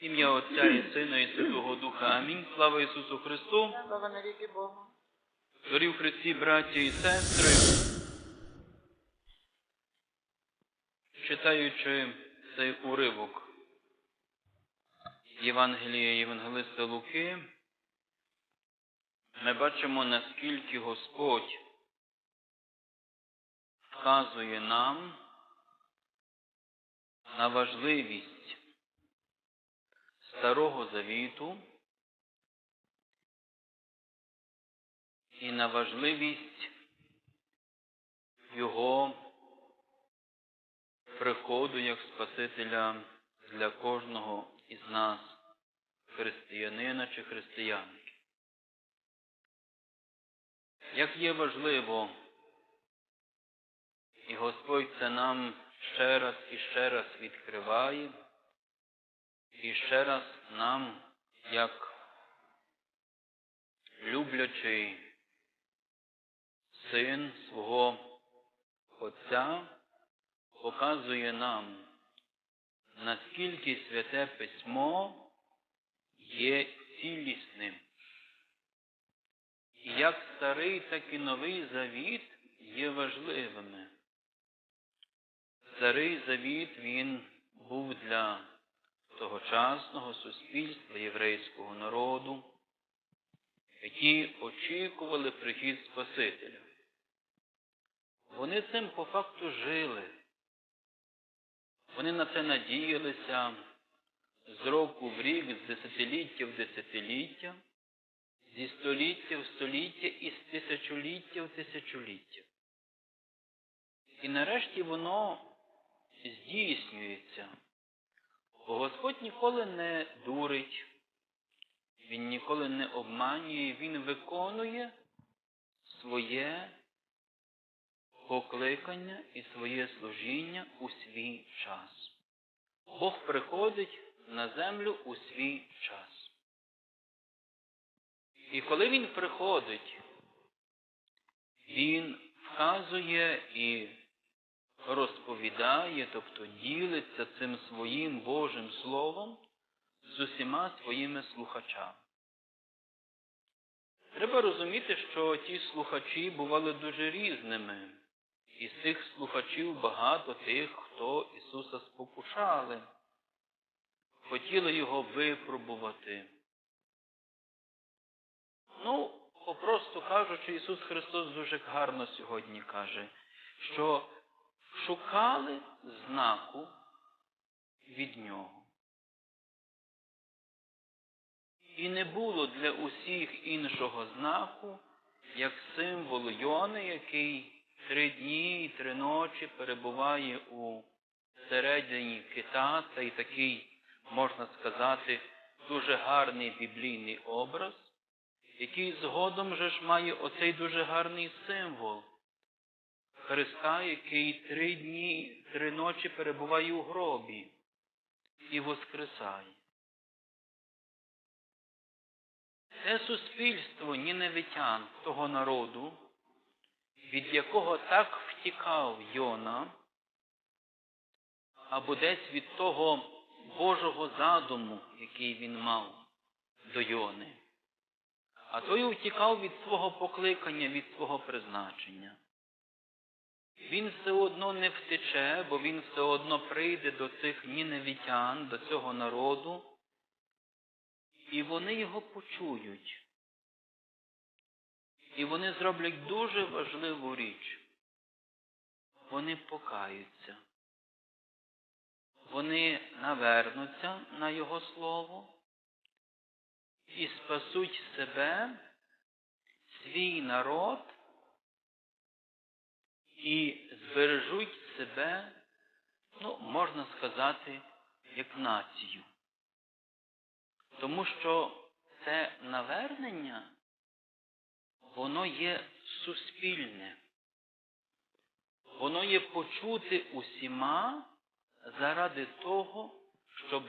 Ім'я Отця і Сина і Святого Духа. Амінь. Слава Ісусу Христу. Слава навіки Богу. Дорі в Христі, браті і сестри. Читаючи цей уривок Євангелія Євангелиста Луки, ми бачимо, наскільки Господь вказує нам на важливість Старого Завіту і на важливість Його приходу як Спасителя для кожного із нас, християнина чи християнки. Як є важливо, і Господь це нам ще раз і ще раз відкриває, і ще раз нам, як люблячий син свого Отця, показує нам, наскільки святе письмо є цілісним. І як старий, так і новий завіт є важливими. Старий завіт він був для тогочасного суспільства єврейського народу, які очікували прихід Спасителя. Вони цим по факту жили. Вони на це надіялися з року в рік, з десятиліття в десятиліття, зі століття в століття і з тисячоліття в тисячоліття. І нарешті воно здійснюється. Господь ніколи не дурить, Він ніколи не обманює, Він виконує своє покликання і своє служіння у свій час. Бог приходить на землю у свій час. І коли Він приходить, Він вказує і розповідає, тобто ділиться цим своїм Божим Словом з усіма своїми слухачами. Треба розуміти, що ті слухачі бували дуже різними. І з цих слухачів багато тих, хто Ісуса спокушали, хотіли Його випробувати. Ну, попросту кажучи, Ісус Христос дуже гарно сьогодні каже, що шукали знаку від Нього. І не було для усіх іншого знаку, як символ Йони, який три дні і три ночі перебуває у середині кита, цей такий, можна сказати, дуже гарний біблійний образ, який згодом же ж має оцей дуже гарний символ Христа, який три дні, три ночі перебуває у гробі і воскресає. Це суспільство ніневитян того народу, від якого так втікав Йона, або десь від того Божого задуму, який він мав до Йони. А той втікав від свого покликання, від свого призначення. Він все одно не втече, бо він все одно прийде до цих ніневітян, до цього народу, і вони його почують. І вони зроблять дуже важливу річ. Вони покаються. Вони навернуться на Його Слово і спасуть себе, свій народ і збережуть себе, ну, можна сказати, як націю. Тому що це навернення воно є суспільне. Воно є почути усіма заради того, щоб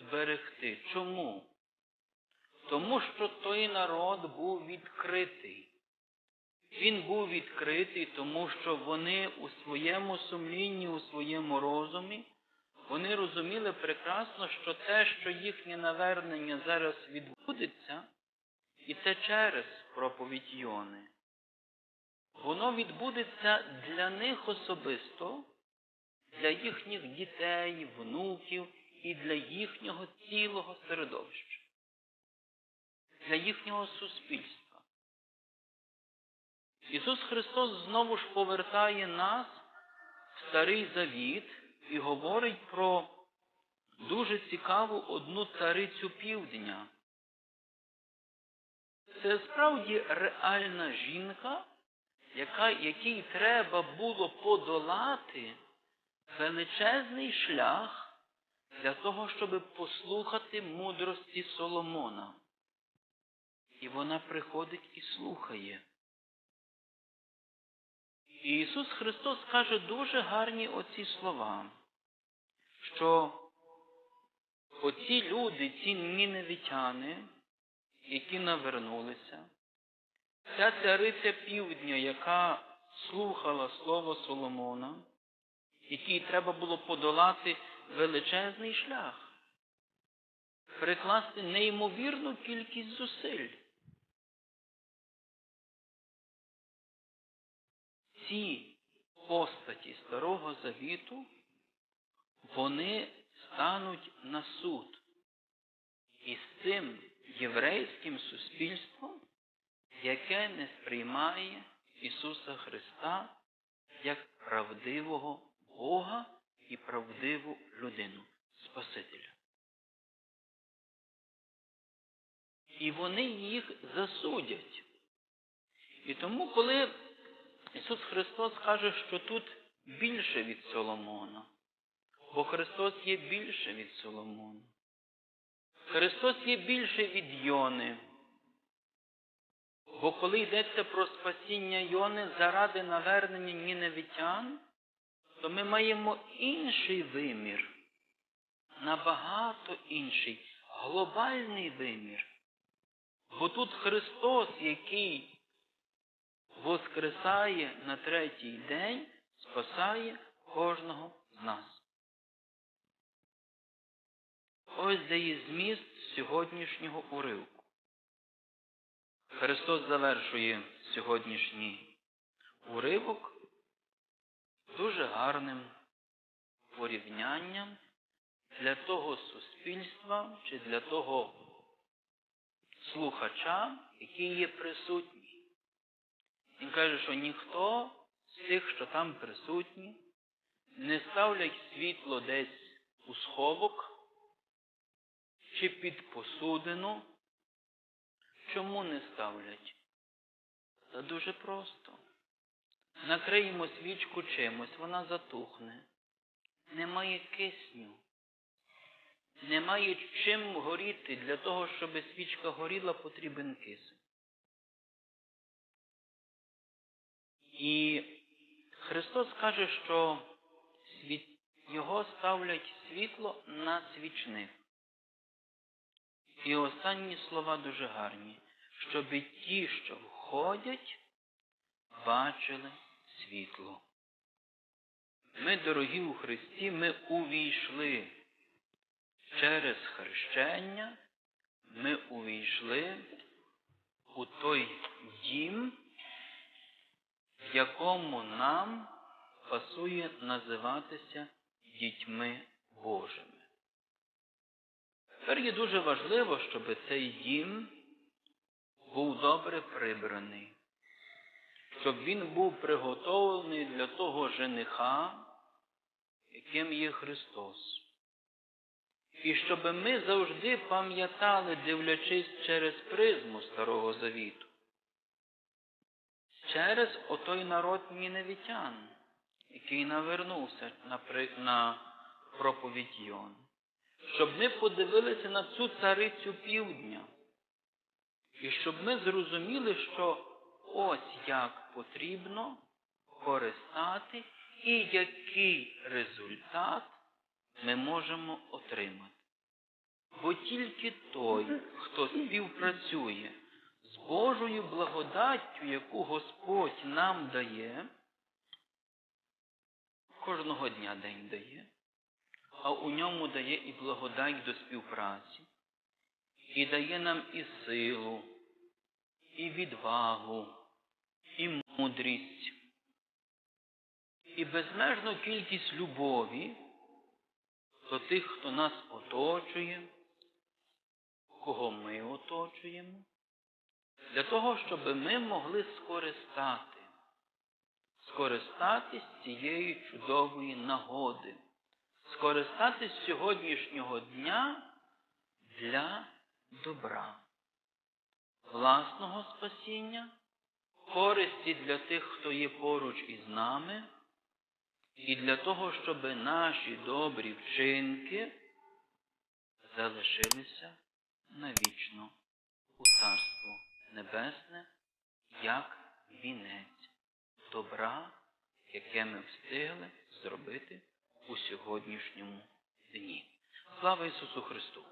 зберегти. Чому? Тому що той народ був відкритий. Він був відкритий, тому що вони у своєму сумлінні, у своєму розумі вони розуміли прекрасно, що те, що їхнє навернення зараз відбудеться, і це через проповідь Йони, воно відбудеться для них особисто, для їхніх дітей, внуків і для їхнього цілого середовища, для їхнього суспільства. Ісус Христос знову ж повертає нас в Старий Завіт і говорить про дуже цікаву одну царицю півдня. Це справді реальна жінка, яка, якій треба було подолати величезний шлях для того, щоб послухати мудрості Соломона. І вона приходить і слухає. І Ісус Христос каже дуже гарні оці слова, що оці люди, ці ніневітяни, які навернулися, ця цариця півдня, яка слухала слово Соломона, якій треба було подолати величезний шлях, прикласти неймовірну кількість зусиль. Ці постаті Старого Завіту, вони стануть на суд із цим єврейським суспільством, яке не сприймає Ісуса Христа як правдивого Бога і правдиву людину, Спасителя. І вони їх засудять. І тому, коли Ісус Христос каже, що тут більше від Соломона, бо Христос є більше від Соломона. Христос є більше від Йони. Бо коли йдеться про спасіння Йони заради навернення ніневітян, то ми маємо інший вимір, набагато інший, глобальний вимір. Бо тут Христос, який воскресає на третій день, спасає кожного з нас. Ось де є зміст сьогоднішнього уривку. Христос завершує сьогоднішній уривок дуже гарним порівнянням для того суспільства чи для того слухача, який є присутній. Він каже, що ніхто з тих, що там присутні, не ставлять світло десь у сховок чи під посудину. Чому не ставлять? Це дуже просто. Накриємо свічку чимось, вона затухне. Немає кисню. Немає чим горіти. Для того, щоб свічка горіла, потрібен кисень. І Христос каже, що його ставлять світло на свічник. І останні слова дуже гарні, щоб ті, що входять, бачили світло. Ми, дорогі у Христі, ми увійшли через хрещення, ми увійшли у той дім, якому нам пасує називатися дітьми Божими. Тепер є дуже важливо, щоб цей дім був добре прибраний, щоб він був приготовлений для того жениха, яким є Христос. І щоб ми завжди пам'ятали, дивлячись через призму Старого Завіту, через отой народ ніневітян, який навернувся на, на проповідь Йон. Щоб ми подивилися на цю царицю півдня. І щоб ми зрозуміли, що ось як потрібно користати і який результат ми можемо отримати. Бо тільки той, хто співпрацює з Божою благодаттю, яку Господь нам дає, кожного дня день дає, а у ньому дає і благодать до співпраці, і дає нам і силу, і відвагу, і мудрість, і безмежну кількість любові до тих, хто нас оточує, кого ми оточуємо, для того, щоб ми могли скористати, скористатись цієї чудової нагоди, скористатись сьогоднішнього дня для добра, власного спасіння, користі для тих, хто є поруч із нами, і для того, щоб наші добрі вчинки залишилися навічно у Царство Небесне, як вінець добра, яке ми встигли зробити у сьогоднішньому дні. Слава Ісусу Христу!